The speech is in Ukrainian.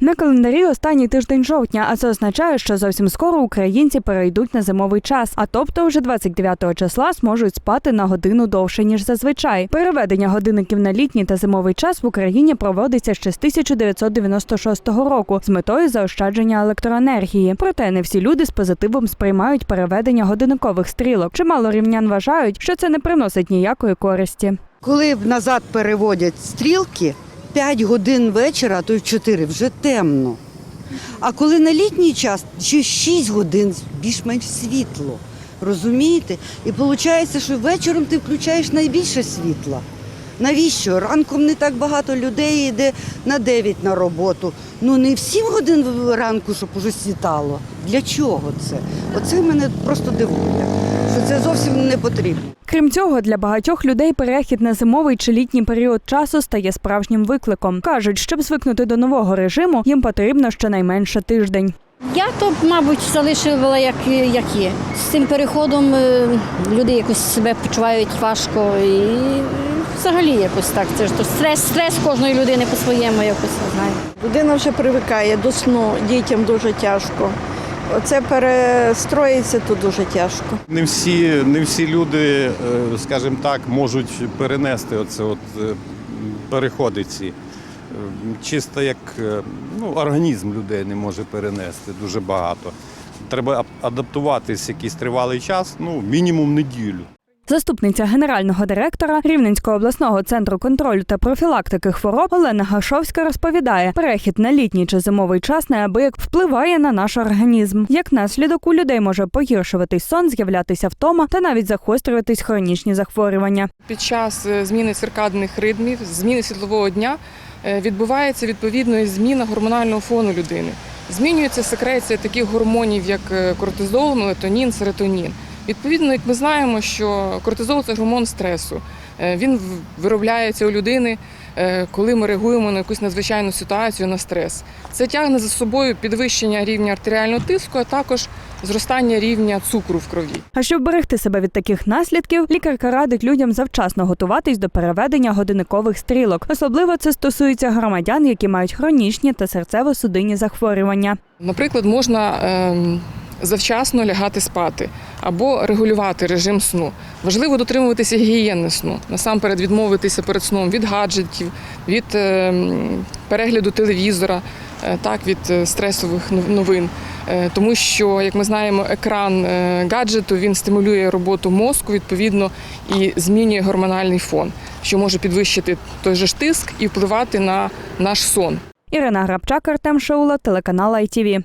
На календарі останній тиждень жовтня, а це означає, що зовсім скоро українці перейдуть на зимовий час, а тобто вже 29 числа зможуть спати на годину довше ніж зазвичай. Переведення годинників на літній та зимовий час в Україні проводиться ще з 1996 року з метою заощадження електроенергії. Проте не всі люди з позитивом сприймають переведення годинникових стрілок. Чимало рівнян вважають, що це не приносить ніякої користі. Коли назад переводять стрілки, 5 годин вечора, а то й в 4 вже темно. А коли на літній час, ще 6 годин більш-менш світло. Розумієте? І виходить, що вечором ти включаєш найбільше світла. Навіщо? Ранком не так багато людей йде на 9 на роботу. Ну не в 7 годин ранку, щоб уже світало. Для чого це? Оце мене просто дивує, це зовсім не потрібно. Крім цього, для багатьох людей перехід на зимовий чи літній період часу стає справжнім викликом. кажуть, щоб звикнути до нового режиму, їм потрібно щонайменше тиждень. Я то, мабуть, залишила як, як є. З цим переходом е, люди якось себе почувають важко і взагалі якось так. Це ж то стрес, стрес кожної людини по-своєму якось не знаю. Людина вже привикає до сну, дітям дуже тяжко. Оце перестроїться тут дуже тяжко. Не всі, не всі люди, е, скажімо так, можуть перенести оце от е, переходи ці. Е, Чисто як е, ну, організм людей не може перенести дуже багато. Треба адаптуватись якийсь тривалий час, ну мінімум неділю. Заступниця генерального директора Рівненського обласного центру контролю та профілактики хвороб Олена Гашовська розповідає, перехід на літній чи зимовий час неабияк впливає на наш організм. Як наслідок у людей може погіршуватись сон, з'являтися втома та навіть загострюватись хронічні захворювання. Під час е, зміни циркадних ритмів, зміни світлового дня е, відбувається відповідно зміна гормонального фону людини. Змінюється секреція таких гормонів, як е, кортизол, мелатонін, серотонін. Відповідно, як ми знаємо, що кортизол це гормон стресу. Е, Він виробляється у людини, е, коли ми реагуємо на якусь надзвичайну ситуацію, на стрес. Це тягне за собою підвищення рівня артеріального тиску, а також зростання рівня цукру в крові. А щоб берегти себе від таких наслідків, лікарка радить людям завчасно готуватись до переведення годинникових стрілок. Особливо це стосується громадян, які мають хронічні та серцево-судинні захворювання. Наприклад, можна ем, завчасно лягати спати або регулювати режим сну. Важливо дотримуватися гігієни сну. Насамперед відмовитися перед сном від гаджетів, від ем, перегляду телевізора, е, так, від е, стресових новин. Е, Тому що, як ми знаємо, екран е, гаджету він стимулює роботу мозку, відповідно, і змінює гормональний фон, що може підвищити той же ж тиск і впливати на наш сон. Ірина Грабчак, Артем Шаула, телеканал ITV.